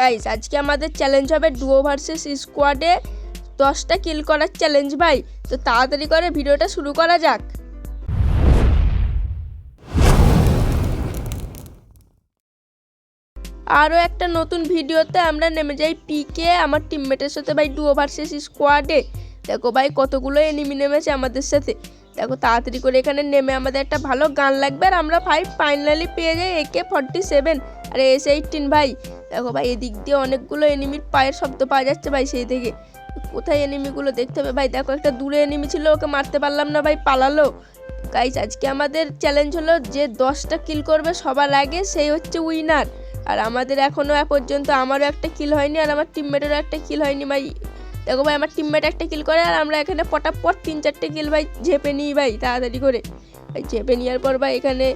Guys আজকে আমাদের challenge হবে ডুও ভার্সেস স্কোয়াডে দশটা কিল করার চ্যালেঞ্জ ভাই। তো তাড়াতাড়ি করে ভিডিওটা শুরু করা যাক। আরও একটা নতুন ভিডিওতে আমরা নেমে যাই পিকে আমার টিমমেটের সাথে ভাই ডুও ভার্সেস স্কোয়াডে দেখো ভাই, কতগুলো এনিমি নেমেছে আমাদের সাথে। দেখো তাড়াতাড়ি করে এখানে নেমে আমাদের একটা ভালো গান লাগবে আর আমরা ভাই ফাইনালি পেয়ে যাই একে ফর্টি সেভেন আর এস এইটিন ভাই দেখো ভাই, এদিক দিয়ে অনেকগুলো এনিমির পায়ের শব্দ পাওয়া যাচ্ছে ভাই সেই থেকে কোথায় এনিমিগুলো দেখতে হবে? ভাই, দেখো একটা দূরে এনিমি ছিল, ওকে মারতে পারলাম না ভাই, পালালো। গাইস আজকে আমাদের চ্যালেঞ্জ হলো যে দশটা কিল করবে সবার আগে, সেই হচ্ছে উইনার আর আমাদের এখনও এ পর্যন্ত আমারও একটা কিল হয়নি, আর আমার টিমমেটেরও একটা কিল হয়নি ভাই। দেখো ভাই, আমার টিমমেট একটা কিল করে, আর আমরা এখানে পটাপট তিন চারটে কিল ভাই ঝেপে নিই ভাই, তাড়াতাড়ি করে। ভাই, ঝেপে নেওয়ার পর ভাই, এখানে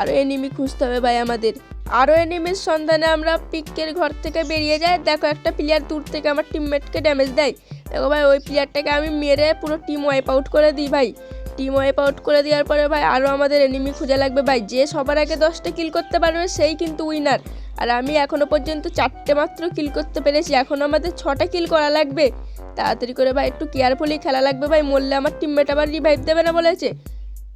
আরও এনিমি খুঁজতে হবে ভাই আমাদের। আরও এনিমির সন্ধানে আমরা পিকের ঘর থেকে বেরিয়ে যাই। দেখো, একটা প্লেয়ার দূর থেকে আমার টিমমেটকে ড্যামেজ দেয়। দেখো ভাই, ওই প্লেয়ারটাকে আমি মেরে পুরো টিম ওয়াইপ আউট করে দিই ভাই। টিম ওয়াইপ আউট করে দেওয়ার পরে ভাই, আরও আমাদের এনিমি খুঁজে লাগবে ভাই। যে সবার আগে দশটা কিল করতে পারবে, সেই কিন্তু উইনার আর আমি এখনও পর্যন্ত চারটে মাত্র কিল করতে পেরেছি। এখন আমাদের ছটা কিল করা লাগবে। তাড়াতাড়ি করে ভাই, একটু কেয়ারফুলি খেলা লাগবে ভাই। মরলে আমার টিমমেট আবার রিভাইভ দেবে না বলেছে।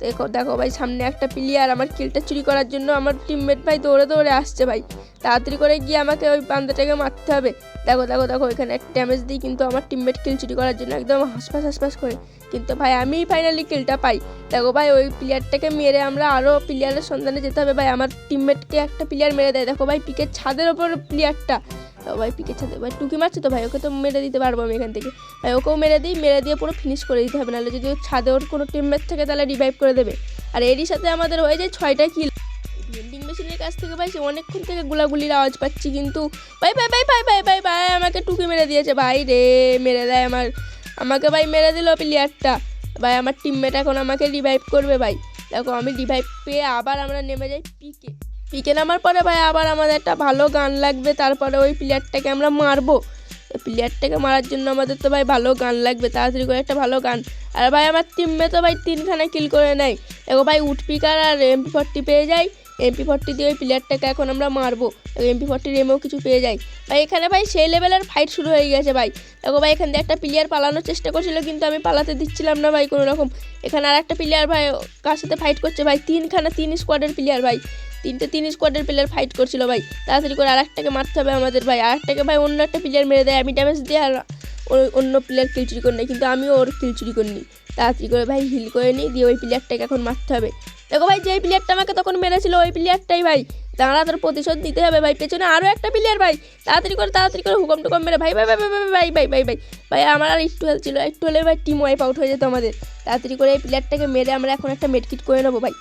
দেখো দেখো ভাই, সামনে একটা প্লেয়ার আমার কিলটা চুরি করার জন্য আমার টিমমেট ভাই দৌড়ে দৌড়ে আসছে ভাই। তাড়াতাড়ি করে গিয়ে আমাকে ওই বান্দাটাকে মারতে হবে। দেখো দেখো দেখো, এখানে একটা ড্যামেজ দিই কিন্তু আমার টিমমেট কিল চুরি করার জন্য একদম হাসপাস হাসপাস করে। কিন্তু ভাই আমিই ফাইনালি কিলটা পাই। দেখো ভাই, ওই প্লেয়ারটাকে মেরে আমরা আরও প্লেয়ারের সন্ধানে যেতে হবে। ভাই, আমার টিমমেটকে একটা প্লেয়ার মেরে দেয়। দেখো ভাই, পিকের ছাদের ওপর প্লেয়ারটা ভাই পিকের ছাদে ভাই টুকি মারছে তো ভাই, ওকে তো মেরে দিতে পারব আমি এখান থেকে। ভাই, ওকেও মেরে দিই, মেরে দিয়ে পুরো ফিনিশ করে দিতে হবে। নাহলে যদি ছাদে ওর কোনো টিমমেট থাকে, তাহলে রিভাইভ করে দেবে। আর এরই সাথে আমাদের হয়ে যায় ছয়টা কিল ভেন্ডিং মেশিনের কাছ থেকে ভাই, সে অনেকক্ষণ থেকে গুলাগুলির আওয়াজ পাচ্ছি, কিন্তু ভাই ভাই ভাই ভাই ভাই ভাই ভাই, আমাকে টুকি মেরে দিয়েছে। ভাই রে, মেরে দেয় আমার। আমাকে ভাই মেরে দিল প্লেয়ারটা ভাই, আমার টিমমেট এখন আমাকে রিভাইভ করবে ভাই। দেখো, আমি রিভাইভ পেয়ে আবার আমরা নেমে যাই পিকে। পিকে নামার পরে ভাই আবার আমাদের একটা ভালো গান লাগবে, তারপরে ওই প্লেয়ারটাকে আমরা মারবো। প্লেয়ারটাকে মারার জন্য আমাদের তো ভাই ভালো গান লাগবে, তাড়াতাড়ি করে একটা ভালো গান। আর ভাই আমার টিমে তো ভাই তিনখানা কিল করে নেয়। দেখো ভাই উঠপিকার আর এমপি ফর্টি পেয়ে যাই এমপি ফর্টি দিয়ে ওই প্লেয়ারটাকে এখন আমরা মারবো। এমপি ফর্টির এমও কিছু পেয়ে যাই ভাই এখানে ভাই সেই লেভেলের ফাইট শুরু হয়ে গেছে ভাই। দেখো ভাই এখান থেকে একটা প্লেয়ার পালানোর চেষ্টা করছিল, কিন্তু আমি পালাতে দিচ্ছিলাম না ভাই কোনো রকম এখানে আর একটা প্লেয়ার ভাই কার সাথে ফাইট করছে ভাই? তিনখানা, তিন স্কোয়াডের প্লেয়ার ভাই। তিনটে তিন স্কোয়াডের প্লেয়ার ফাইট করছিল ভাই। তাড়াতাড়ি করে আরেকটাকে মারতে হবে আমাদের ভাই। আরেকটাকে ভাই অন্য একটা প্লেয়ার মেরে দেয়। আমি ড্যামেজ দিয়ে আর অন্য প্লেয়ার কিল চুরি করে নেই, কিন্তু আমিও ওর কিল চুরি করিনি তাড়াতাড়ি করে ভাই হিল করে নিই দিয়ে ওই প্লেয়ারটাকে এখন মারতে হবে। দেখো ভাই যে প্লেয়ারটা আমাকে তখন মেরেছিল, ওই প্লেয়ারটাই ভাই। দাঁড়া তোর প্রতিশোধ নিতে হবে ভাই, পেছনে আরও একটা প্লেয়ার ভাই। তাড়াতাড়ি করে তাড়াতাড়ি করে হুকম টুকম মেরে। ভাই ভাই ভাই ভাই ভাই ভাই ভাই ভাই ভাই। আমার আর একটু হেল্প ছিল, একটু হলে ভাই টিম ওয়াইপ আউট হয়ে যেত আমাদের। তাড়াতাড়ি করে এই প্লেয়ারটাকে মেরে আমরা এখন একটা মেডকিট করে নেব ভাই।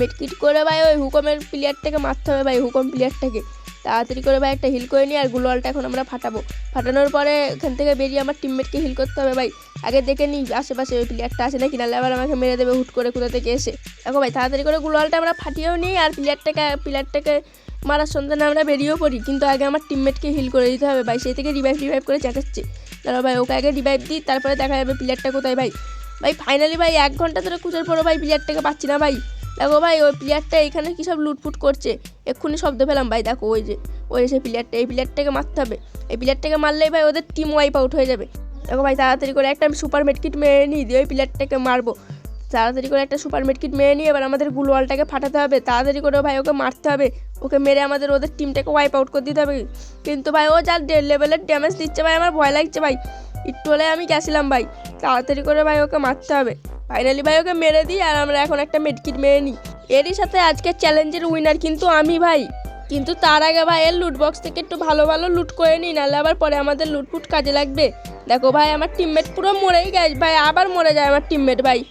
মেডকিট করে ভাই ওই হুকমের প্লেয়ারটাকে মারতে হবে ভাই, হুকম প্লেয়ারটাকে তাড়াতাড়ি করে ভাই একটা হিল করে নিই আর গুলোয়ালটা এখন আমরা ফাটাবো। ফাটানোর পরে এখান থেকে বেরিয়ে আমার টিমমেটকে হিল করতে হবে ভাই। আগে দেখে নিই, আশেপাশে ওই প্লেয়ারটা আছে নাকি? নাহলে আবার আমাকে মেরে দেবে হুট করে কোথা থেকে এসে। দেখো ভাই, তাড়াতাড়ি করে গুলোয়ালটা আমরা ফাটিয়েও নিই আর প্লেয়ারটাকে প্লেয়ারটাকে মারার সন্ধানে আমরা বেরিয়েও পড়ি। কিন্তু আগে আমার টিমমেটকে হিল করে দিতে হবে ভাই। সেই থেকে রিভাইভ রিভাইভ করে চেঁচাচ্ছে দাঁড়া ভাই, ওকে আগে রিভাইভ দিই, তারপরে দেখা যাবে প্লেয়ারটা কোথায় ভাই। ভাই ফাইনালি ভাই, এক ঘণ্টা ধরে খুঁজার পরে ভাই প্লেয়ারটাকে পাচ্ছি না ভাই। দেখো ভাই, ওই প্লেয়ারটা এখানে কী সব লুটফুট করছে? এক্ষুনি শব্দ পেলাম, ভাই দেখো ওই যে, ওই সেই প্লেয়ারটা এই প্লেয়ারটাকে মারতে হবে। এই প্লেয়ারটাকে মারলেই ভাই ওদের টিম ওয়াইপ আউট হয়ে যাবে। দেখো ভাই, তাড়াতাড়ি করে একটা আমি সুপার মেডকিট মেরে নিই দিয়ে ওই প্লেয়ারটাকে মারবো। তাড়াতাড়ি করে একটা সুপার মেডকিট মেরে নিয়ে এবার আমাদের গুলওয়ালটাকে ফাটাতে হবে। তাড়াতাড়ি করে ভাই ওকে মারতে হবে। ওকে মেরে আমাদের ওদের টিমটাকে ওয়াইপ আউট করে দিতে হবে। কিন্তু ভাই ও যার লেভেলের ড্যামেজ দিচ্ছে ভাই, আমার ভয় লাগছে ভাই। একটু হলে আমি গেছিলাম ভাই। তাড়াতাড়ি করে ভাই ওকে মারতে হবে। ফাইনালি ভাই ওকে মেরে দিই আর আমরা এখন একটা মেডকিট মেরে নিই। এরই সাথে আজকের চ্যালেঞ্জের উইনার কিন্তু আমি ভাই। কিন্তু তার আগে ভাই এর লুট বক্স থেকে একটু ভালো ভালো লুট করে নিই, নাহলে আবার পরে আমাদের লুটফুট কাজে লাগবে। দেখো ভাই, আমার টিমমেট পুরো মরেই গেছে। ভাই, আবার মরে যায় আমার টিমমেট ভাই।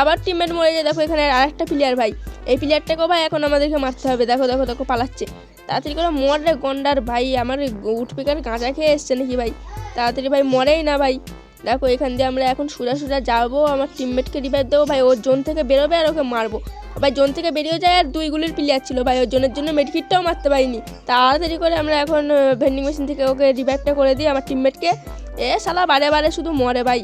আবার টিমমেট মরে যায়, দেখো এখানে আরেকটা প্লেয়ার ভাই। এই প্লেয়ারটাকেও ভাই এখন আমাদেরকে মারতে হবে। দেখো দেখো দেখো, পালাচ্ছে। তাড়াতাড়ি করে মর গন্ডার ভাই, আমার উঠপিকার গাঁজা খেয়ে এসছে নাকি ভাই? তাড়াতাড়ি ভাই মরেই না ভাই। দেখো, এখান দিয়ে আমরা এখন সোজা সোজা যাব, আমার টিমমেটকে রিভাইভ দেবো, ভাই ওর জোন থেকে বেরোবে আর ওকে মারবো। ভাই, জোন থেকে বেরিয়ে যায় আর দুই গুলির প্লেয়ার ছিল, ভাই, ওর জোনের জন্য মেডকিটটাও মারতে পারিনি। তাড়াতাড়ি করে আমরা এখন ভেন্ডিং মেশিন থেকে ওকে রিভাইভটা করে দিই আমার টিমমেটকে এ সালা বারে বারে শুধু মরে, ভাই।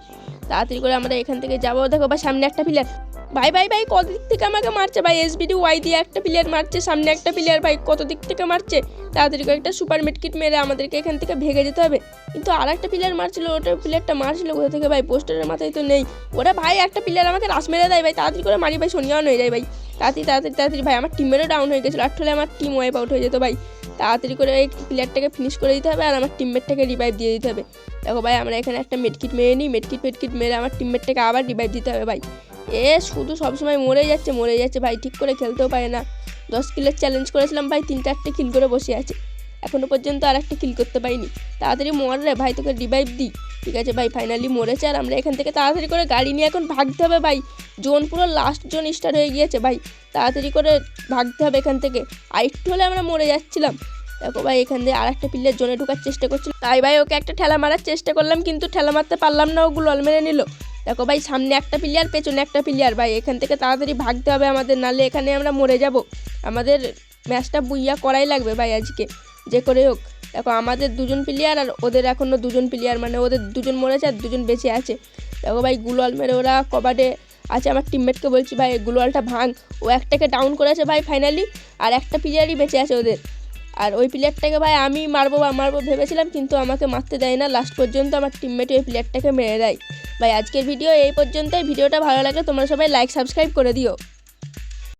তাড়াতাড়ি করে আমরা এখান থেকে যাব। দেখো, ভাই, সামনে একটা প্লেয়ার ভাই ভাই ভাই কত দিক থেকে আমাকে মারছে? ভাই এসবিডি ওয়াই দিয়ে একটা প্লেয়ার মারছে, সামনে একটা প্লেয়ার ভাই কত দিক থেকে মারছে? তাড়াতাড়ি একটা সুপার মিটকিট মেরে আমাদেরকে এখান থেকে ভেগে যেতে হবে। কিন্তু আর একটা প্লেয়ার মারছিল, ওটা প্লেয়ারটা মারছিল কোথা থেকে ভাই? পোস্টারের মাথায় তো নেই। ওরা ভাই, একটা প্লেয়ার আমাকে রাস মেরে দেয় ভাই, তাড়াতাড়ি করে মারি ভাই সোনিয়ান হয়ে যায় ভাই। তাড়াতাড়ি তাড়াতাড়ি তাড়াতাড়ি, ভাই, আমার টিমেরও ডাউন হয়ে গেছিল। আর হলে আমার টিম ওয়াইপ আউট হয়ে যেত ভাই। তাড়াতাড়ি করে এই প্লেয়ারটাকে ফিনিশ করে দিতে হবে আর আমার টিমমেটটাকে রিভাইভ দিয়ে দিতে হবে। দেখো ভাই, আমরা এখানে একটা মেডকিট মেরে নিই। মেডকিট মেডকিট মেরে আমার টিমমেটটাকে আবার রিভাইভ দিতে হবে ভাই। এ শুধু সবসময় মরে যাচ্ছে মরে যাচ্ছে। ভাই, ঠিক করে খেলতেও পারে না। দশ কিলের চ্যালেঞ্জ করেছিলাম, ভাই তিন চারটে কিল করে বসে আছে। এখনও পর্যন্ত আর একটা কিল করতে পারিনি। তাড়াতাড়ি মর রে, ভাই, তোকে রিভাইভ দিই। ঠিক আছে, ভাই ফাইনালি মরেছে আর আমরা এখান থেকে তাড়াতাড়ি করে গাড়ি নিয়ে এখন ভাগতে হবে, ভাই। জোন পুরো লাস্ট জোন স্টার্ট হয়ে গিয়েছে, ভাই। তাড়াতাড়ি করে ভাগতে হবে এখান থেকে। আর একটু হলে আমরা মরে যাচ্ছিলাম। দেখো, ভাই, এখান দিয়ে আর একটা পিল্লের জোনে ঢোকার চেষ্টা করছিল। তাই, ভাই, ওকে একটা ঠেলা মারার চেষ্টা করলাম, কিন্তু ঠেলা মারতে পারলাম না। ওগুলো অল মেরে নিল। দেখো ভাই, সামনে একটা প্লেয়ার পেছনে একটা প্লেয়ার ভাই, এখান থেকে তাড়াতাড়ি ভাগতে হবে আমাদের, নালে এখানে আমরা মরে যাব। আমাদের ম্যাচটা বুইয়া করাই লাগবে ভাই আজকে, যে করে হোক। দেখো, আমাদের দুজন প্লেয়ার আর ওদের এখনও দুজন প্লেয়ার মানে ওদের দুজন মরেছে আর দুজন বেঁচে আছে। দেখো ভাই গুলওয়াল মেরে ওরা কবাডে আছে, আমার টিমমেটকে বলছি ভাই গুলওয়ালটা ভাঙ। ও একটাকে ডাউন করেছে ভাই ফাইনালি আর একটা প্লেয়ারই বেঁচে আছে ওদের। আর ওই প্লেয়ারটাকে ভাই আমি মারবো বা মারবো ভেবেছিলাম, কিন্তু আমাকে মারতে দেয় না। লাস্ট পর্যন্ত আমার টিমমেট ওই প্লেয়ারটাকে মেরে দেয়। ভাই আজকের ভিডিও এই পর্যন্তই। ভিডিওটা ভালো লাগে তোমরা সবাই লাইক সাবস্ক্রাইব করে দিও।